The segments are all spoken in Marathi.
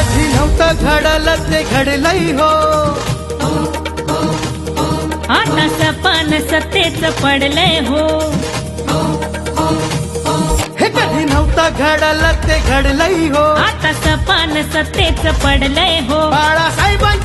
कधी नव्हतं घडलं ते घडलंय हो. आता सपान सत्तेच पडलंय हो. हे कधी नव्हतं घडलं ते घडलंय हो. आता सपान सत्तेच पडलंय हो. बाळासाहेबांची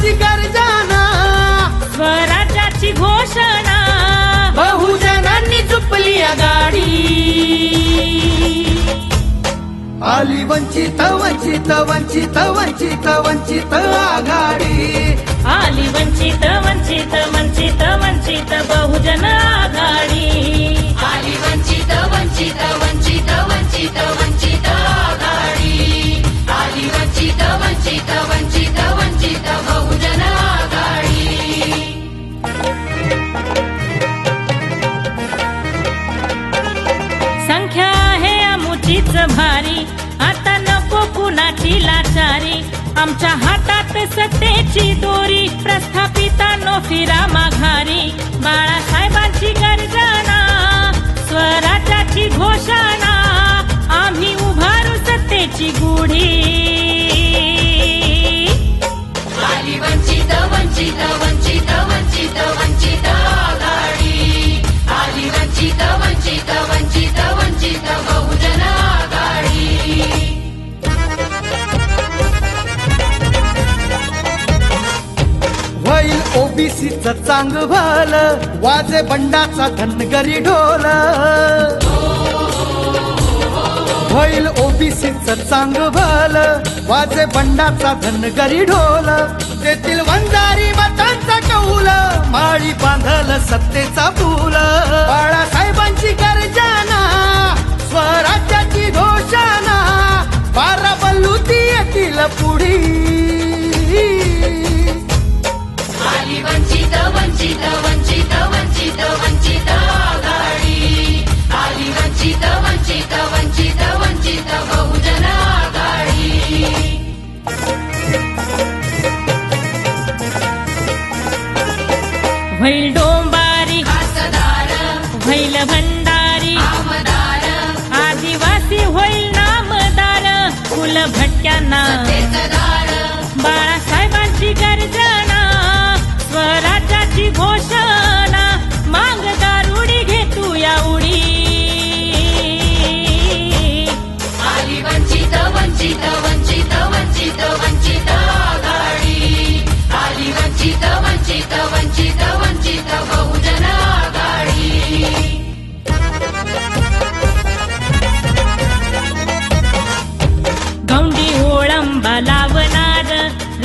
झाली वंचित वंचित वंचित वंचित वंचित आघाडी. आली वंचित वंचित वंचित वंचित बहुजन आघाडी. आमच्या हातात सत्तेची दोरी प्रस्थापिता नो फिरा माघारी. बाळासाहेबांची गर्जना स्वराज्याची घोषणा. आम्ही उभारू सत्तेची ओबीसीच चांग भल वाजे बंडाचा धनगरी ढोल. होईल ओबीसीच चांग भल वाजे बंडाचा धनगरी ढोल. तेथील वंजारी मतांचा कौल माळी बांधल सत्तेचा फूल. बाळासाहेबांची गरजाना होईल डोंबारी होईल भंडारी आदिवासी होईल नामदार कुल भटक्यांना. बाळासाहेबांची गर्जना स्वराज्याची घोषणा.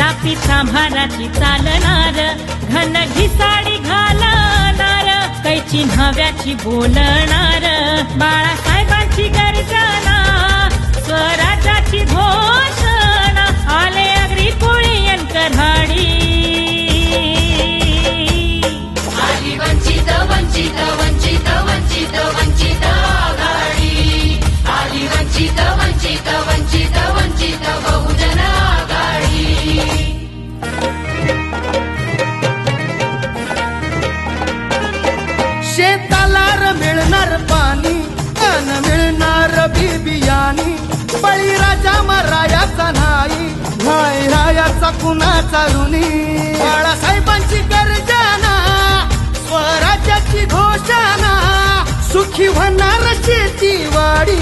रापी सांभाराची चालणार घन घिसाडी घालणार कैची नव्याची बोलणार. बाळासाहेबांची गरज शेताला र मिळणार पाणी अन मिळणार बी बियाणी बळीराजा मरायाचा नाही नाही रायाचा कुणाचा ऋणी. बाळासाहेबांची गर्जना स्वराज्याची घोषणा. सुखी होणार शेतीवाडी.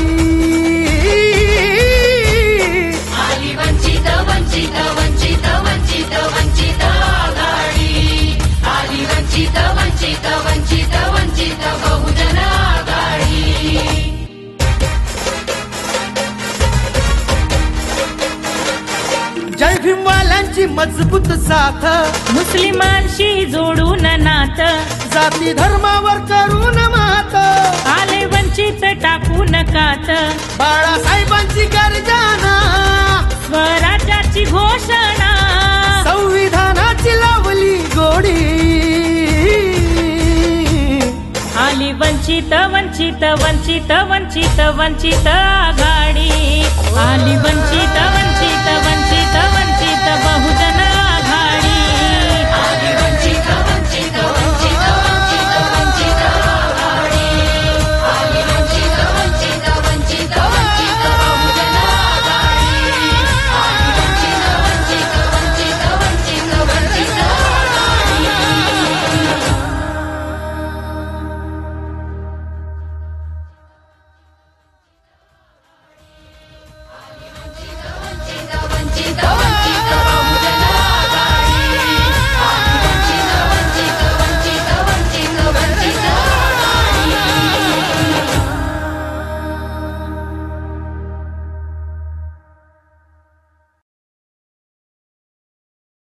वाडी वंचित वंचित वंचित वंचित वंचित आघाडी. आली वंचित वंचित वंचित भीमवाल्यांची मजबूत साथ. मुस्लिमांशी जोडून नात. जाती धर्मावर करून मात. आले वंचित टाकून कात. बाळासाहेबांची गर्जना. स्वराज्याची घोषणा. संविधानाची लावली गोडी. आली वंचित वंचित वंचित वंचित वंचित आघाडी. आली वंचित वंचित वंचित बहुत